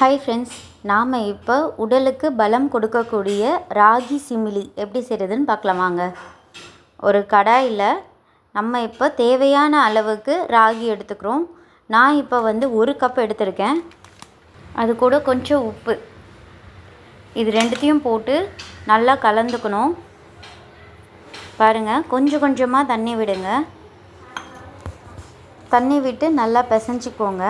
Hi friends நாம் இப்போ உடலுக்கு பலம் கொடுக்கக்கூடிய ராகி சிமிலி எப்படி செய்கிறதுன்னு பார்க்கலாம் வாங்க. ஒரு கடாயில் நம்ம இப்போ தேவையான அளவுக்கு ராகி எடுத்துக்கிறோம். நான் இப்போ வந்து ஒரு கப் எடுத்திருக்கேன். அது கூட கொஞ்சம் உப்பு. இது ரெண்டுத்தையும் போட்டு நல்லா கலந்துக்கணும். பாருங்கள் கொஞ்சம் கொஞ்சமாக தண்ணி விடுங்க. தண்ணி விட்டு நல்லா பிசைஞ்சிக்கோங்க.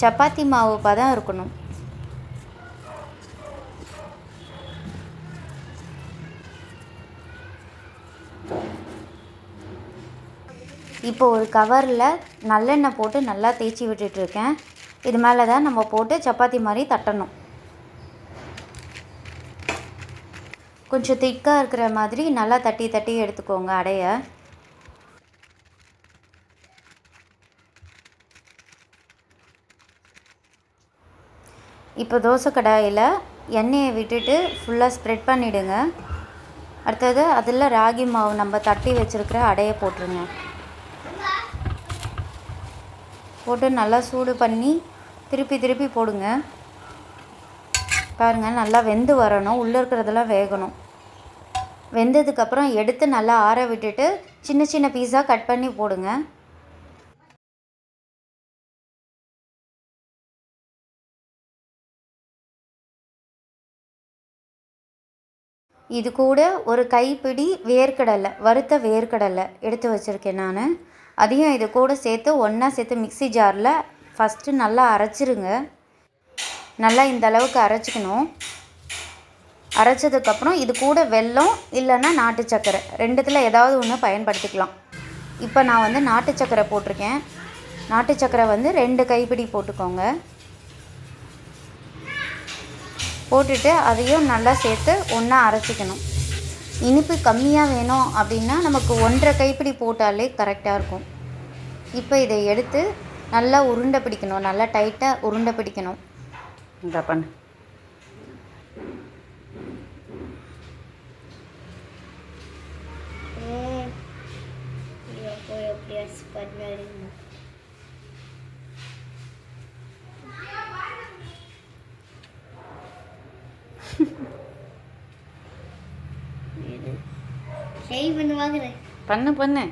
சப்பாத்தி மாவு பதம் இருக்கணும். இப்போ ஒரு கவரில் நல்லெண்ணெய் போட்டு நல்லா தேய்ச்சி விட்டுட்ருக்கேன். இது மேலே தான் நம்ம போட்டு சப்பாத்தி மாதிரி தட்டணும். கொஞ்சம் திக்காக இருக்கிற மாதிரி நல்லா தட்டி தட்டி எடுத்துக்கோங்க அடைய. இப்போ தோசை கடாயில் எண்ணெயை விட்டுட்டு ஃபுல்லாக ஸ்ப்ரெட் பண்ணிவிடுங்க அடுத்தது அதில் ராகி மாவு நம்ம தட்டி வச்சுருக்கிற அடையை போட்டுருங்க. போட்டு நல்லா சூடு பண்ணி திருப்பி திருப்பி போடுங்க. பாருங்கள் நல்லா வெந்து வரணும். உள்ளே இருக்கிறதெல்லாம் வேகணும். வெந்ததுக்கப்புறம் எடுத்து நல்லா ஆற விட்டுட்டு சின்ன சின்ன பீஸாக கட் பண்ணி போடுங்க. இது கூட ஒரு கைப்பிடி வேர்க்கடலை வறுத்த வேர்க்கடலை எடுத்து வச்சுருக்கேன் நான். அதையும் இது கூட சேர்த்து ஒன்றா சேர்த்து மிக்சி ஜாரில் ஃபஸ்ட்டு நல்லா அரைச்சிருங்க. நல்லா இந்த அளவுக்கு அரைச்சிக்கணும். அரைச்சதுக்கப்புறம் இது கூட வெல்லம் இல்லைன்னா நாட்டு சக்கரை ரெண்டுத்தில் ஏதாவது ஒன்று பயன்படுத்திக்கலாம். இப்போ நான் வந்து நாட்டு சக்கரை போட்டிருக்கேன். நாட்டு சக்கரை வந்து ரெண்டு கைப்பிடி போட்டுக்கோங்க. போட்டுட்டு அதையும் நல்லா சேர்த்து ஒன்றா அரைச்சிக்கணும். இனிப்பு கம்மியாக வேணும் அப்படின்னா நமக்கு ஒன்றரை கைப்பிடி போட்டாலே கரெக்டாக இருக்கும். இப்போ இதை எடுத்து நல்லா உருண்டை பிடிக்கணும். நல்லா டைட்டாக உருண்டை பிடிக்கணும். இந்த பண்ணு. செய் பண்ணுவாங்க பண்ணு பண்ணு.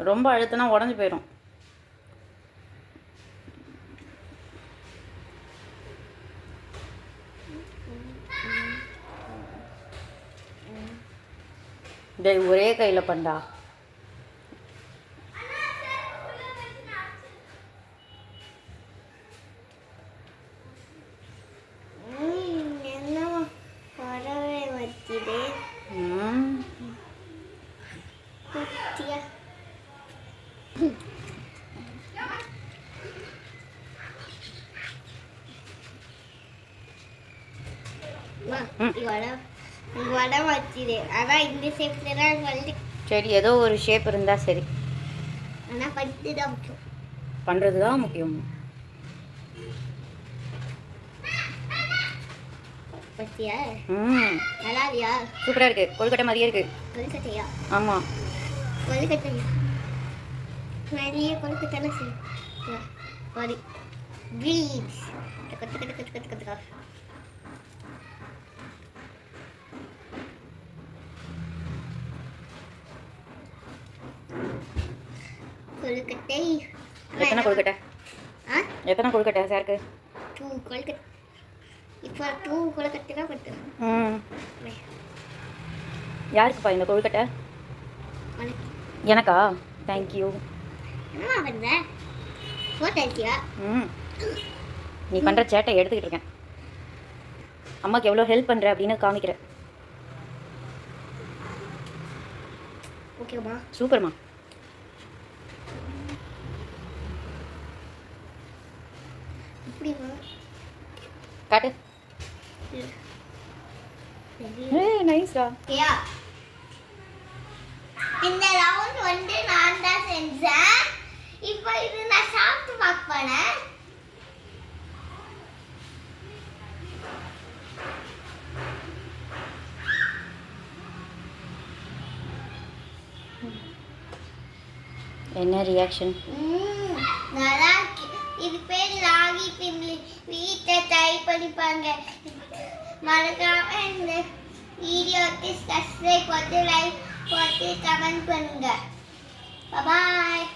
ரொம்ப அழுத்தினா உடஞ்சி போயிடும் டேய் ஒரே கையில் பண்ணா என்ன வரவே வச்சுது ம் குட்டியா வடை வடை வச்சுது அதான் இந்த ஷேப்ல தான் வந்து சரி ஏதோ ஒரு ஷேப் இருந்தால் சரி. ஆனால் பத்து தான் முக்கியம். பண்ணுறது தான் முக்கியம். பத்தியா ம். நல்லா இல்லையா? சூப்பராக இருக்குது கொழுக்கட்டை மாதிரியே இருக்குது கொழுக்கட்டையா? ஆமாம் கொழுக்கட்டையா நிறைய செய்யும் சாரி பீட்ஸ் கத்து கத்து கத்து கத்து கத்துக்கா? கொழுக்கட்டை எத்தனை கொழுக்கட்டை எத்தனை கொழுக்கட்டை சாருக்கு? டூ கொழுக்கட்டை இப்போ டூ கொழுக்கட்டை தான் பட்டு ம். யாருக்குப்பா இந்த கொழுக்கட்டை எனக்கா? தேங்க்யூ ம். நீ பண்ணுற சேட்டை எடுத்துக்கிட்டு இருக்கேன். அம்மாக்கு எவ்வளோ ஹெல்ப் பண்ணுற அப்படின்னு காமிக்கிறேன் ஓகேம்மா. சூப்பர்மா. இந்த ரவுண்ட் வந்து நான் தான் செஞ்சேன். இப்போ இது நான் சாப்பிட்டு பார்ப்பேன் என்ன ரியாக்ஷன் படிப்பாங்க. மறக்காம இந்த வீடியோக்கு சப்ஸ்கிரைப் போட்டு லைக் போட்டு கமெண்ட் பண்ணுங்க. பாய்